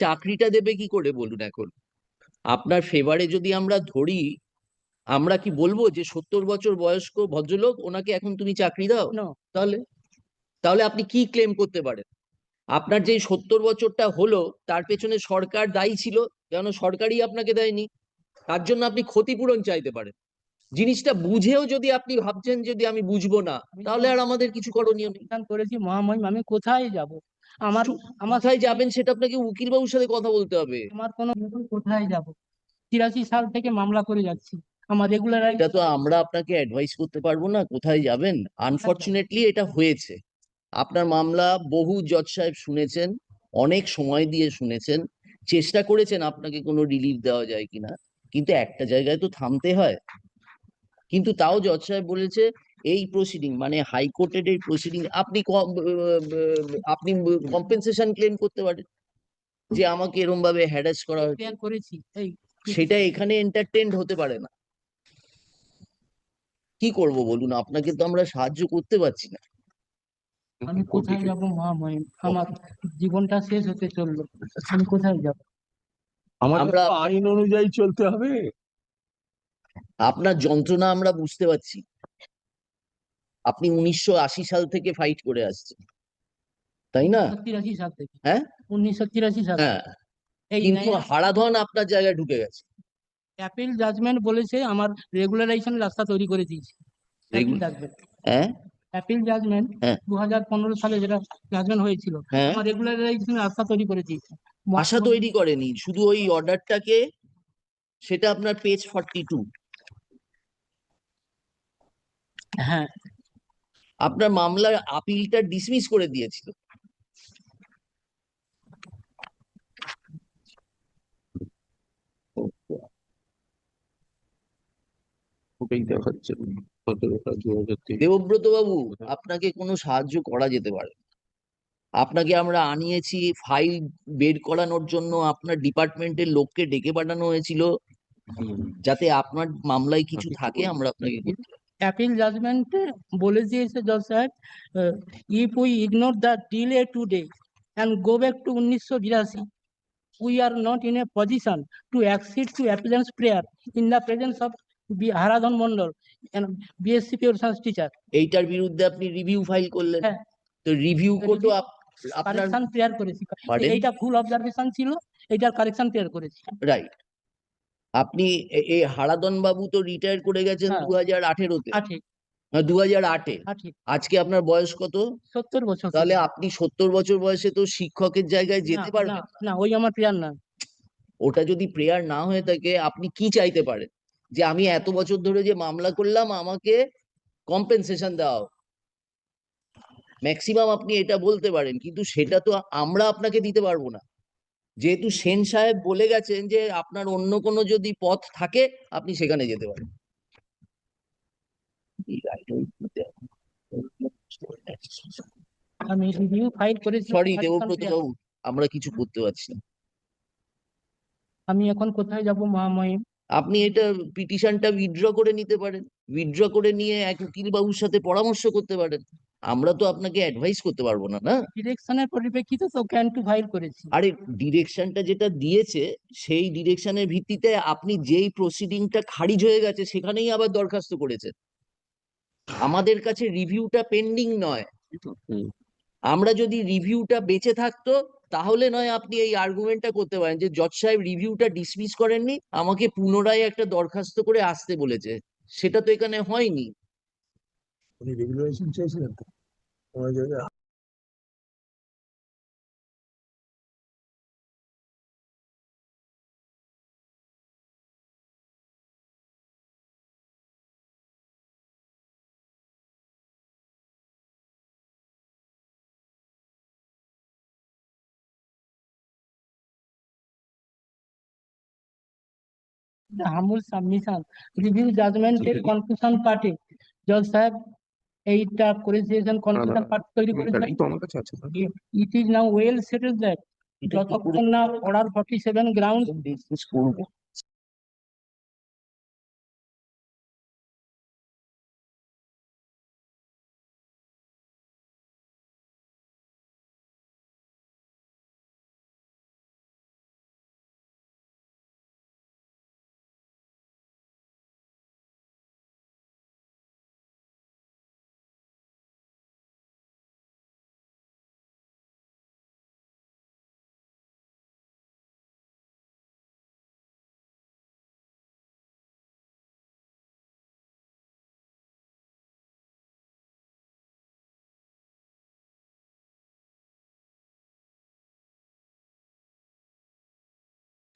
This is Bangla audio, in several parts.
চাকরিটা দেবে কি করে বলুন এখন? আপনার ফেভারে যদি আমরা ধরি আমরা কি বলব যে সত্তর বছর বয়স্ক ভদ্রলোক ওনাকে এখন তুমি চাকরি দাও. তাহলে? তাহলে আপনি কি ক্লেম করতে পারেন? আপনার যে সত্তর বছরটা হলো তার পেছনে সরকার দায়ী ছিল কেন সরকারই আপনাকে দেয়নি? তার জন্য আপনি ক্ষতিপূরণ চাইতে পারেন। জিনিসটা বুঝেও যদি আপনি ভাবছেন যদি আমি বুঝব না তাহলে আর আমাদের কিছু করণীয় নেই। করেছি মহামহিম আমি কোথায় যাব? আমার আমার কোথায় যাবেন সেটা আপনাকে উকিল বাবুর সাথে কথা বলতে হবে। আমার কোনো কোথায় যাব? তিরাশি সাল থেকে মামলা করে যাচ্ছি। আমার রেগুলার এটা তো আমরা আপনাকে অ্যাডভাইস করতে পারব না কোথায় যাবেন? আনফরচুনেটলি এটা হয়েছে। আপনার মামলা বহু জজ সাহেব শুনেছেন অনেক সময় দিয়ে শুনেছেন। চেষ্টা করেছেন আপনাকে কোনো রিলিফ দেওয়া যায় কিনা। কিন্তু একটা জায়গায় তো থামতে হয়। কিন্তু তাও জজ সাহেব বলেছে এই প্রসিডিং মানে হাইকোর্টের এই প্রসিডিং আপনি কম- আপনি কম্পেনসেশন ক্লেম করতে পারেন। যে আমাকে এরম ভাবে হ্যারাস করা হয়েছে। করেছি সেটা এখানে এন্টারটেন্ড হতে পারে না। কি করব বলুন? আপনাকে তো আমরা সাহায্য করতে পারছি না। আমি কোথায় যাব মহামহিম আমার জীবনটা শেষ হতে চলল। আমি কোথায় যাব? আমাদের আমরা- তো আইন অনুযায়ী চলতে হবে। আপনার যন্ত্রণা আমরা বুঝতে পারছি। আপনি উনিশশো আশি সাল থেকে ফাইট করে আসছেন। তাই না? থেকে। হ্যাঁ? উনিশশো তিরাশি সাল হ্যাঁ। কিন্তু হারাধন আপনার জায়গায় ঢুকে গেছে। অ্যাপিল জাজমেন্ট বলেছে আমার রেগুলারাইজেশন রাস্তা তৈরি করে দিয়েছে। হ্যাঁ? Appeal judgement. দু হাজার পনেরো সালে যেটা জাজমেন্ট হয়েছিল হ্যাঁ। আমার রেগুলারাইজেশন রাস্তা তৈরি করে দিয়েছে। আশা তৈরি করেনি শুধু ওই অর্ডারটাকে সেটা আপনার পেজ ফর্টি টু হ্যাঁ। আপনার মামলার আপিলটা ডিসমিস করে দিয়েছিল। দেবব্রত বাবু আপনাকে কোনো সাহায্য করা যেতে পারে না। আপনাকে আমরা আনিয়েছি ফাইল বের করানোর জন্য আপনার ডিপার্টমেন্টের লোককে ডেকে পাঠানো হয়েছিল। যাতে আপনার মামলায় কিছু কিছু থাকে আমরা আপনাকে করতে। অ্যাপিল জাজমেন্টে বলে দিয়েছে জজ সাহেব if we ignore the delay today and go back to উনিশশো বিরাশি we are not in a position to accede to appellant's prayer in the presence of Haradhan Mondal BSc pure science teacher এইটার বিরুদ্ধে আপনি রিভিউ ফাইল করলেন হ্যাঁ। তো রিভিউ কোর্টও আপনার কারেকশন প্রেয়ার করেছি? এইটা ভুল অবজারভেশন ছিল এইটার কারেকশন প্রেয়ার করেছি রাইট আপনি এই হারাদন বাবু তো রিটায়ার করে গেছেন হ্যাঁ। দু হাজার আঠেরোতে আঠে দু হাজার আটে। আঠে আজকে আপনার বয়স কত? সত্তর বছর তাহলে আপনি সত্তর বছর বয়সে তো শিক্ষকের জায়গায় যেতে না, পারবেন না, না। ওই আমার প্রেয়ার না। ওটা যদি প্রেয়ার না হয়ে থাকে আপনি কি চাইতে পারেন? যে আমি এত বছর ধরে যে মামলা করলাম আমাকে কম্পেনসেশন দাও। ম্যাক্সিমাম আপনি এটা বলতে পারেন কিন্তু সেটা তো আমরা আপনাকে দিতে পারব না। যেহেতু সেন সাহেব বলে গেছেন যে আপনার অন্য কোনো যদি পথ থাকে আপনি সেখানে যেতে পারেন। আমি রিভিউ ফাইল করেছি। সরি দেবব্রত বাবু আমরা কিছু করতে পারছি না। আমি এখন কোথায় যাব মহামহিম? আপনি এটা পিটিশনটা উইথড্র করে নিতে পারেন। উইথড্র করে নিয়ে এক উকিল বাবুর সাথে পরামর্শ করতে পারেন। আমরা তো আপনাকে অ্যাডভাইস করতে পারব না না? ডিরেকশনের পরিপ্রেক্ষিতে তো ক্যান টু ফাইল করেছি। আরে ডিরেকশনটা যেটা দিয়েছে সেই ডিরেকশনের ভিত্তিতে আপনি যেই প্রসিডিংটা খারিজ হয়ে গেছে সেখানেই আবার দরখাস্ত করেছেন আমাদের কাছে রিভিউটা পেন্ডিং নয়। আমরা যদি রিভিউটা বেঁচে থাকতো তাহলে নয় আপনি এই আর্গুমেন্টটা করতে পারেন যে জজ সাহেব রিভিউটা ডিসমিস করেননি আমাকে পুনরায় একটা দরখাস্ত করে আসতে বলেছে। সেটা তো এখানে হয়নি। উনি রেগুলারেশন চাইছিলেন তো ওনার জায়গায় the humble submission review judgment এর আছে। কনফিউশন পার্টে জজ সাহেব এইটা করেছেন কনফিউশন পার্ট তৈরি করেছেন এই তো আমার কাছে আছে it is now well settle that যতক্ষণ না order forty seven ground dismiss করব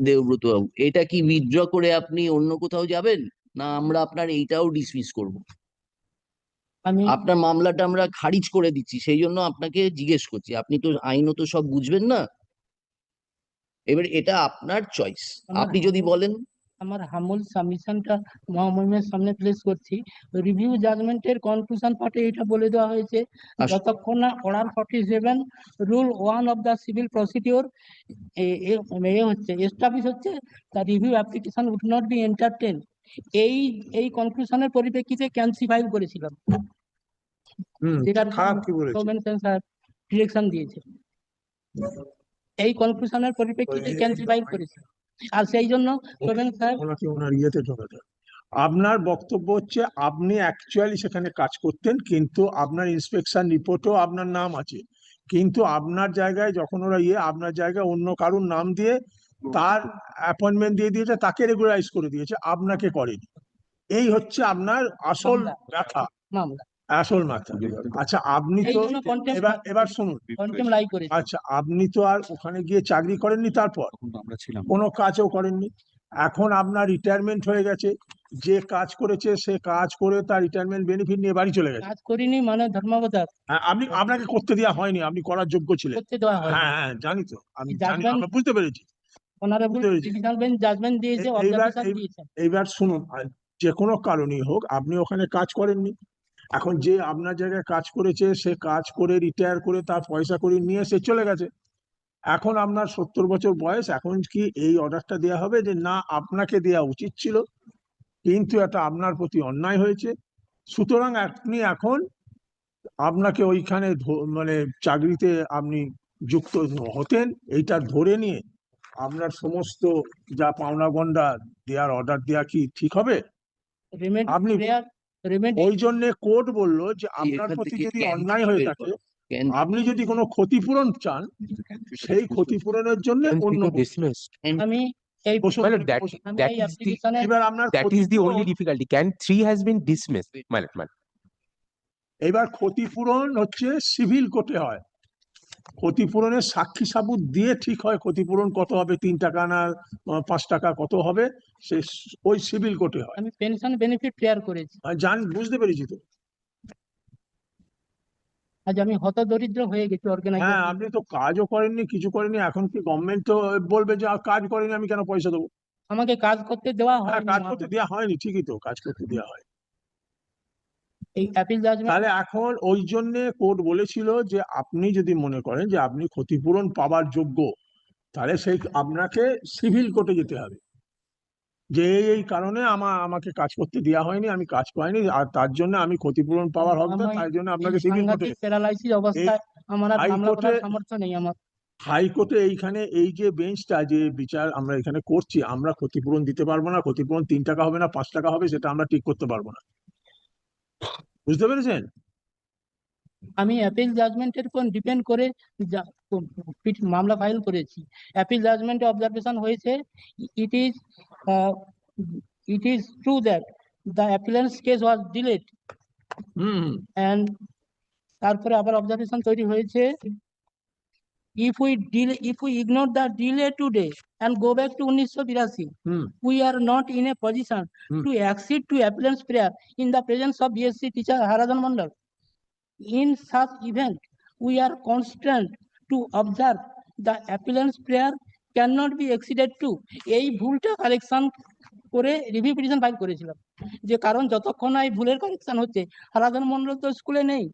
দেবব্রত বাবু। এটা কি উইথড্র করে আপনি অন্য কোথাও যাবেন? না আমরা আপনার এইটাও ডিসমিস করব। আপনার মামলাটা আমরা খারিজ করে দিচ্ছি সেই জন্য আপনাকে জিজ্ঞেস করছি। আপনি তো আইনত সব বুঝবেন না। এবার এটা আপনার চয়েস আপনি যদি বলেন। আমার হামুল সাবমিশনটা মহামহিমের সামনে প্লেস করছি। রিভিউ জাজমেন্টের কনক্লুশন পার্টে এটা বলে দেওয়া হয়েছে যতক্ষণ না order forty seven rule one of the civil procedure এ হচ্ছে এস্টাবলিশ হচ্ছে the review application would not be entertain এই এই কনক্লুশনের পরিপ্রেক্ষিতে ক্যান্সি ফাইল করেছিলাম। স্যার ডিরেকশন দিয়েছে। এই কনক্লুশনের পরিপ্রেক্ষিতে ক্যান্সি ফাইল করেছে। আর সেই জন্য ওনার ইয়েতে ঢোকাতে। আপনার বক্তব্য হচ্ছে আপনি অ্যাকচুয়ালি সেখানে কাজ করতেন কিন্তু আপনার ইন্সপেকশন রিপোর্টও আপনার নাম আছে। কিন্তু আপনার জায়গায় যখন ওরা ইয়ে আপনার জায়গায় অন্য কারুর নাম দিয়ে তার অ্যাপয়েন্টমেন্ট দিয়ে দিয়েছে তাকে রেগুলারাইজ করে দিয়েছে আপনাকে করেনি। এই হচ্ছে আপনার আসল। ব্যথা। মামলা। আসল মাথা আচ্ছা আপনি তো এবার এবার শুনুন। আচ্ছা আপনি তো আর ওখানে গিয়ে চাকরি করেননি তারপর? কোনো কাজও করেননি। এখন আপনার রিটায়ারমেন্ট হয়ে গেছে। যে কাজ করেছে সে কাজ করে তার রিটায়ারমেন্ট বেনিফিট নিয়ে বাড়ি চলে গেছে। কাজ করিনি মানে ধর্মাবতার হ্যাঁ, আপনি আপনাকে করতে দেওয়া হয়নি। আপনি করার যোগ্য ছিলেন। করতে দেওয়া হয় হ্যাঁ হ্যাঁ জানি তো। আমি জানি আমরা বুঝতে পেরেছি। অনারেবল ডিভিশনাল বেঞ্চ জাজমেন্ট দিয়েছে এইবার অবজারভেশন দিয়েছে এইবার শুনুন যে কোনো কারণেই হোক আপনি ওখানে কাজ করেননি। এখন যে আপনার জায়গায় কাজ করেছে সে কাজ করে রিটায়ার করে তার পয়সা করে নিয়ে সে চলে গেছে। এখন আপনার সত্তর বছর বয়স এখন কি এই অর্ডারটা দেওয়া হবে যে না আপনাকে দেওয়া উচিত ছিল কিন্তু এটা আপনার প্রতি অন্যায় হয়েছে। সুতরাং আপনি এখন আপনাকে ওইখানে মানে চাকরিতে আপনি যুক্ত হতেন এইটা ধরে নিয়ে আপনার সমস্ত যা পাওনা গন্ডা দেওয়ার অর্ডার দেওয়া কি ঠিক হবে? আপনি- ওই জন্য কোর্ট বলল যে আপনার প্রতি যদি অন্যায় হয়ে থাকে আপনি যদি কোনো ক্ষতিপূরণ চান সেই ক্ষতিপূরণের জন্য অন্য আমি এবার আপনার that is difficulty can three dismiss. এবার ক্ষতিপূরণ হচ্ছে সিভিল কোর্টে হয়। ক্ষতিপূরণের সাক্ষী সাবুত দিয়ে ঠিক হয় ক্ষতিপূরণ কত হবে তিন টাকা না পাঁচ টাকা কত হবে সে ওই সিভিল কোর্টে হয়। আমি পেনশন বেনিফিট প্রেয়ার করেছি। জান বুঝতে পেরেছি তো? আজ আমি হতদরিদ্র হয়ে গেছি অর্গানাইজ হ্যাঁ আপনি তো কাজও করেননি কিছু করেননি এখন কি গভর্নমেন্ট তো বলবে যে আর কাজ করেনি আমি কেন পয়সা দেবো? আমাকে কাজ করতে দেওয়া হ্যাঁ হয় কাজ করতে দেওয়া হয়নি ঠিকই তো কাজ করতে দেওয়া হয়। এই অ্যাপিল জাজমেন্ট তাহলে এখন ওই জন্য কোর্ট বলেছিল যে আপনি যদি মনে করেন যে আপনি ক্ষতিপূরণ পাবার যোগ্য তাহলে সেই আপনাকে সিভিল কোর্টে যেতে হবে। যে এই এই কারণে আমার আমাকে কাজ করতে দেওয়া হয়নি আমি কাজ পাইনি আর তার জন্য আমি ক্ষতিপূরণ পাওয়ার হকদার আমার তাই জন্য আপনাকে সিভিল কোর্টে প্যারালাইসিস অবস্থায় আমার মামলা করার সামর্থ্য নেই আমার। হাইকোর্টে এইখানে এই যে বেঞ্চটা যে বিচার আমরা এখানে করছি আমরা ক্ষতিপূরণ দিতে পারব না ক্ষতিপূরণ তিন টাকা হবে না পাঁচ টাকা হবে সেটা আমরা ঠিক করতে পারব না। বুঝতে পেরেছেন? আমি অ্যাপিল জাজমেন্টের উপর ডিপেন্ড করে মামলা ফাইল করেছি। অ্যাপিল জাজমেন্টে অবজারভেশন হয়েছে it is it is true that the appellant's case was delayed hmm and তারপরে আবার অবজারভেশন তৈরি হয়েছে। We delay if we ignore the delay today and go back to উনিশশো বিরাশি হুম we are not in a position Hmm. to accede to appellant's prayer in the presence of BSc teacher Harajan Mandal. In such event, we are constrained to observe the appellant's prayer cannot be exceeded to. এই ভুলটা কারেকশন করে রিভিউ পিটিশন ফাইল করেছিলাম যে কারণ যতক্ষণ না এই ভুলের কারেকশন হচ্ছে হারাধন মন্ডল তো স্কুলে নেই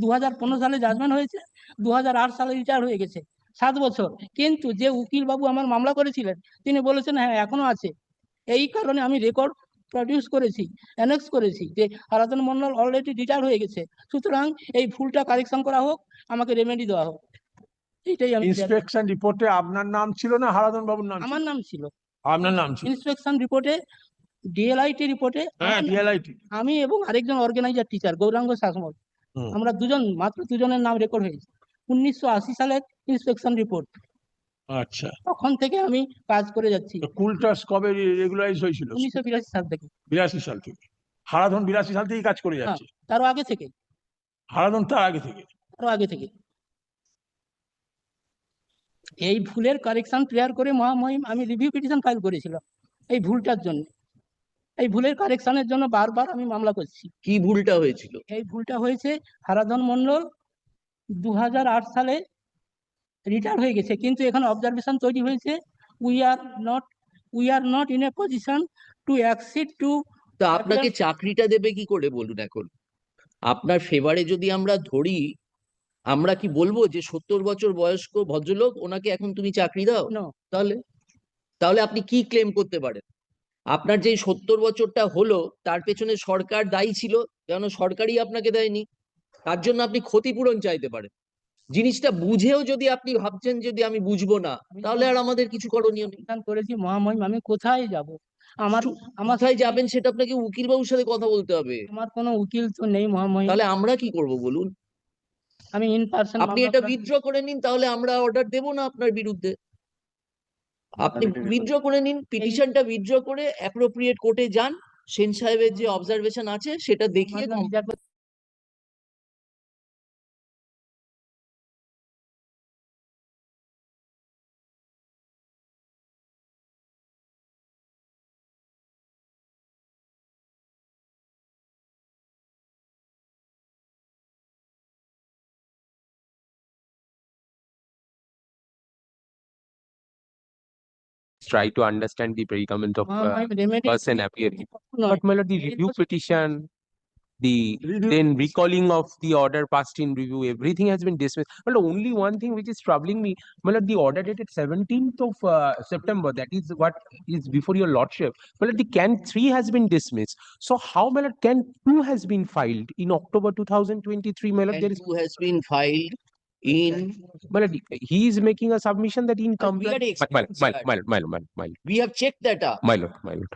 দু হাজার পনেরো সালে জাজমেন্ট হয়েছে দু হাজার আট সালে রিটায়ার হয়ে গেছে সাত বছর। কিন্তু যে উকিল বাবু আমার মামলা করেছিলেন তিনি বলেছেন হ্যাঁ এখনও আছে। এই কারণে আমি রেকর্ড প্রডিউস করেছি অ্যানেক্স করেছি যে আরাধন মন্ডল অলরেডি রিটায়ার হয়ে গেছে। সুতরাং এই ভুলটা কারেকশন করা হোক আমাকে রেমেডি দেওয়া হোক। এইটাই আমি চাই। ইন্সপেকশন রিপোর্টে আপনার নাম ছিল না হারাধন বাবুর নাম আমার নাম ছিল। আপনার নাম ছিল? ইন্সপেকশন রিপোর্টে ডিএলআইটি রিপোর্টে হ্যাঁ ডিএলআইটি আমি এবং আরেকজন অর্গানাইজার টিচার গৌরাঙ্গ শাসমল। আমরা দুজন মাত্র দুজনের নাম রেকর্ড হয়েছে। উনিশশো আশি সালের ইন্সপেকশন রিপোর্ট আচ্ছা। তখন থেকে আমি কাজ করে যাচ্ছি। কুলটাস কবে রেগুলারাইজ হয়েছিল? উনিশশো বিরাশি সাল থেকে। বিরাশি সাল থেকে। হারাধন বিরাশি সাল থেকেই কাজ করে যাচ্ছে? তারও আগে থেকে। হারাধন তার আগে থেকে? আরও আগে থেকে। এই ভুলের কারেকশন ক্লিয়ার করে মহামহিম আমি রিভিউ পিটিশন ফাইল করেছিলাম এই ভুলটার জন্য। এই ভুলের কারেকশনের জন্য বারবার আমি মামলা করছি। কি ভুলটা হয়েছিল? এই ভুলটা হয়েছে হারাধন মন্ডল দু হাজার আট সালে রিটায়ার হয়ে গেছে কিন্তু এখানে অবজারভেশন তৈরি হয়েছে we are not we are not in a position to accede to তা আপনাকে চাকরিটা দেবে কি করে বলুন এখন? আপনার ফেভারে যদি আমরা ধরি আমরা কি বলব যে সত্তর বছর বয়স্ক ভদ্রলোক ওনাকে এখন তুমি চাকরি দাও? নো তাহলে? তাহলে আপনি কি ক্লেম করতে পারেন? আপনার যে সত্তর বছরটা হলো তার পেছনে সরকার দায়ী ছিল কেন সরকারই আপনাকে দেয়নি? তার জন্য আপনি ক্ষতিপূরণ চাইতে পারেন। জিনিসটা বুঝেও যদি আপনি ভাবছেন যদি আমি বুঝব না তাহলে আর আমাদের কিছু করণীয় নেই। করেছি মহামহিম আমি কোথায় যাব? আমার আমার কোথায় যাবেন সেটা আপনাকে উকিল বাবুর সাথে কথা বলতে হবে। আমার কোনো উকিল তো নেই মহামহিম। তাহলে আমরা কি করব বলুন? আমি ইন পার্সন আপনি এটা উইথড্র করে নিন তাহলে আমরা অর্ডার দেব না আপনার বিরুদ্ধে। আপনি উইথড্র করে নিন পিটিশনটা উইথড্র করে অ্যাপ্রোপ্রিয়েট কোর্টে যান সেন সাহেবের যে অবজারভেশন আছে সেটা দেখিয়ে try to understand the predicament of uh, person appearing. But my the review petition, the then recalling of the order passed in review, everything has been dismissed. But only one thing which is troubling me, malad the order dated 17th of uh, September, that is what is before your lordship. Malad the can 3 has been dismissed. So how, malad can 2 has been filed in October 2023, Malad? Can there is... 2 has been filed in my lord, uh, he is making a submission that in we compliance. My my my my my lord, my lord, my lord, we have checked that uh. up my lord, my lord,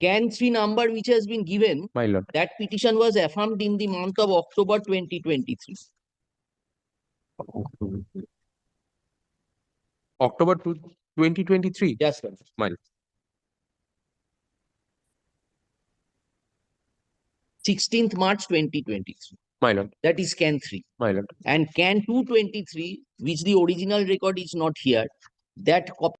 can three number which has been given my lord. that petition was affirmed in the month of october 2023 October 2023? yes sir My lord. 16th march 2023 My lord, that is can 3 my lord. and can 223 which the original record is not here that copy